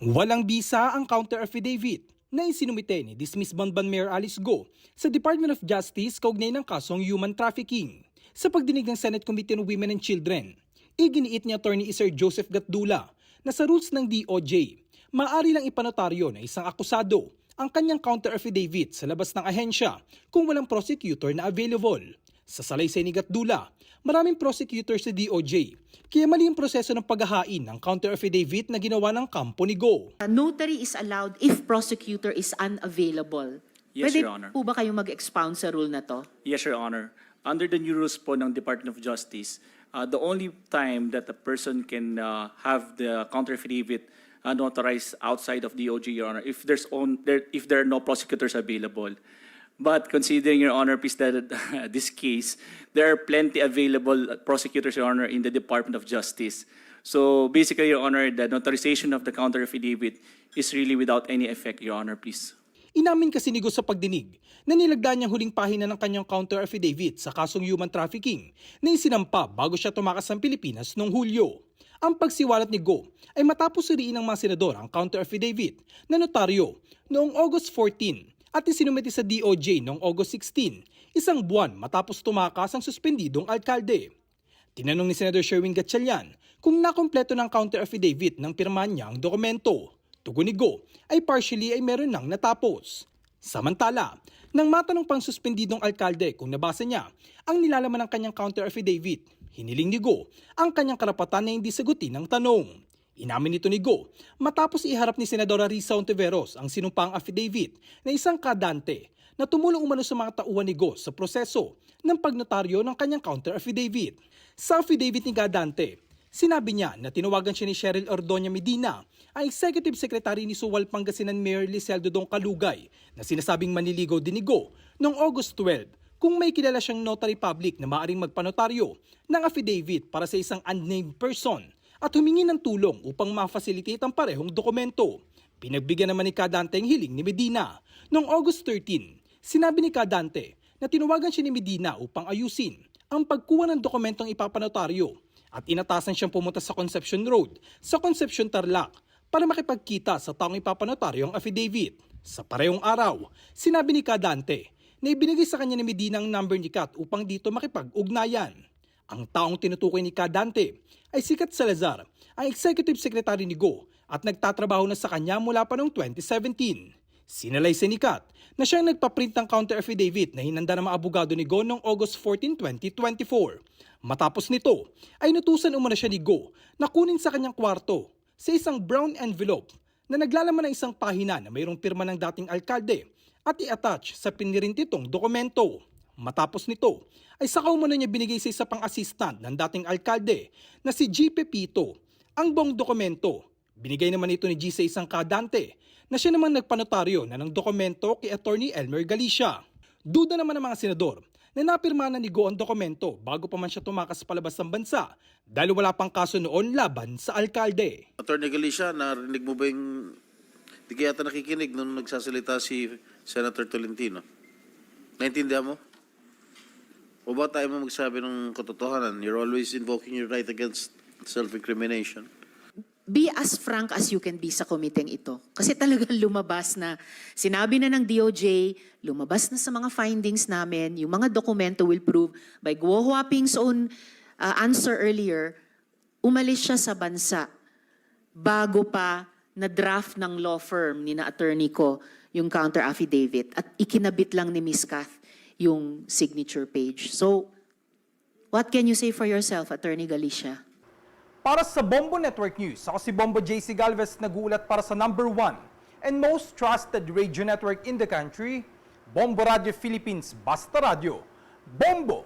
Walang bisa ang counter affidavit na isinumite ni Dismiss Banban Mayor Alice Go sa Department of Justice kaugnay ng kasong human trafficking. Sa pagdinig ng Senate Committee on Women and Children, iginiit ni Attorney Sir Joseph Gatdula na sa rules ng DOJ, maaari lang ipanotaryo na isang akusado ang kanyang counter affidavit sa labas ng ahensya kung walang prosecutor na available. Sa salaysay ni Gatdula, maraming prosecutor sa DOJ, kaya mali ang proseso ng paghahain ng counter affidavit na ginawa ng kampo ni Go. A notary is allowed if prosecutor is unavailable. Yes, Pwede Your Honor. po ba kayong mag-expound sa rule na to? Yes, Your Honor. Under the new rules po ng Department of Justice, uh, the only time that a person can uh, have the counter affidavit uh, notarized outside of DOJ, Your Honor, if there's on, there, if there are no prosecutors available. But considering, Your Honor, please, that uh, this case, there are plenty available prosecutors, Your Honor, in the Department of Justice. So basically, Your Honor, the notarization of the counter affidavit is really without any effect, Your Honor, please. Inamin kasi ni sa pagdinig na nilagdaan niyang huling pahina ng kanyang counter affidavit sa kasong human trafficking na isinampa bago siya tumakas ng Pilipinas noong Hulyo. Ang pagsiwalat ni Go ay matapos suriin ng mga senador ang counter affidavit na notaryo noong August 14 at isinumiti sa DOJ noong August 16, isang buwan matapos tumakas ang suspendidong alkalde. Tinanong ni Senator Sherwin Gatchalian kung nakompleto ng counter affidavit ng pirma niya ang dokumento. Tugon ni Go ay partially ay meron nang natapos. Samantala, nang matanong pang suspendidong alkalde kung nabasa niya ang nilalaman ng kanyang counter affidavit, hiniling ni Go ang kanyang karapatan na hindi sagutin ang tanong. Inamin nito ni Go matapos iharap ni Senadora Risa Ontiveros ang sinumpang affidavit na isang kadante na tumulong umano sa mga tauhan ni Go sa proseso ng pagnotaryo ng kanyang counter affidavit. Sa affidavit ni Gadante, sinabi niya na tinawagan siya ni Cheryl Ordoña Medina, ang Executive Secretary ni Suwal Pangasinan Mayor Liseldo Dong Kalugay na sinasabing manliligaw din ni Go noong August 12 kung may kilala siyang notary public na maaring magpanotaryo ng affidavit para sa isang unnamed person at humingi ng tulong upang ma-facilitate ang parehong dokumento. Pinagbigyan naman ni Kadante ang hiling ni Medina. Noong August 13, sinabi ni Kadante na tinawagan siya ni Medina upang ayusin ang pagkuha ng dokumentong ipapanotaryo at inatasan siyang pumunta sa Concepcion Road sa Concepcion Tarlac para makipagkita sa taong ipapanotaryo ang affidavit. Sa parehong araw, sinabi ni Kadante na ibinigay sa kanya ni Medina ang number ni Kat upang dito makipag-ugnayan. Ang taong tinutukoy ni Kadante ay si Kat Salazar, ang executive secretary ni Go at nagtatrabaho na sa kanya mula pa noong 2017. Sinalay si ni Kat na siyang nagpaprint ng counter affidavit na hinanda ng abogado ni Go noong August 14, 2024. Matapos nito ay nutusan umano siya ni Go na kunin sa kanyang kwarto sa isang brown envelope na naglalaman ng isang pahina na mayroong pirma ng dating alkalde at i-attach sa pinirintitong dokumento. Matapos nito, ay saka umano niya binigay sa isa pang assistant ng dating alkalde na si G. Pepito ang buong dokumento. Binigay naman ito ni G sa isang kadante na siya naman nagpanotaryo na ng dokumento kay Attorney Elmer Galicia. Duda naman ng mga senador na napirma na ni Go ang dokumento bago pa man siya tumakas palabas ng bansa dahil wala pang kaso noon laban sa alkalde. Attorney Galicia, narinig mo ba yung... Di kaya nakikinig nung nagsasalita si Senator Tolentino. Naintindihan mo? O ba tayo mo magsabi ng katotohanan? You're always invoking your right against self-incrimination. Be as frank as you can be sa komiteng ito. Kasi talagang lumabas na, sinabi na ng DOJ, lumabas na sa mga findings namin, yung mga dokumento will prove by Guo Huaping's own uh, answer earlier, umalis siya sa bansa bago pa na draft ng law firm ni na attorney ko yung counter affidavit at ikinabit lang ni Miss Kath yung signature page. So, what can you say for yourself, Attorney Galicia? Para sa Bombo Network News, ako si Bombo JC Galvez nag-uulat para sa number one and most trusted radio network in the country, Bombo Radio Philippines Basta Radio. Bombo!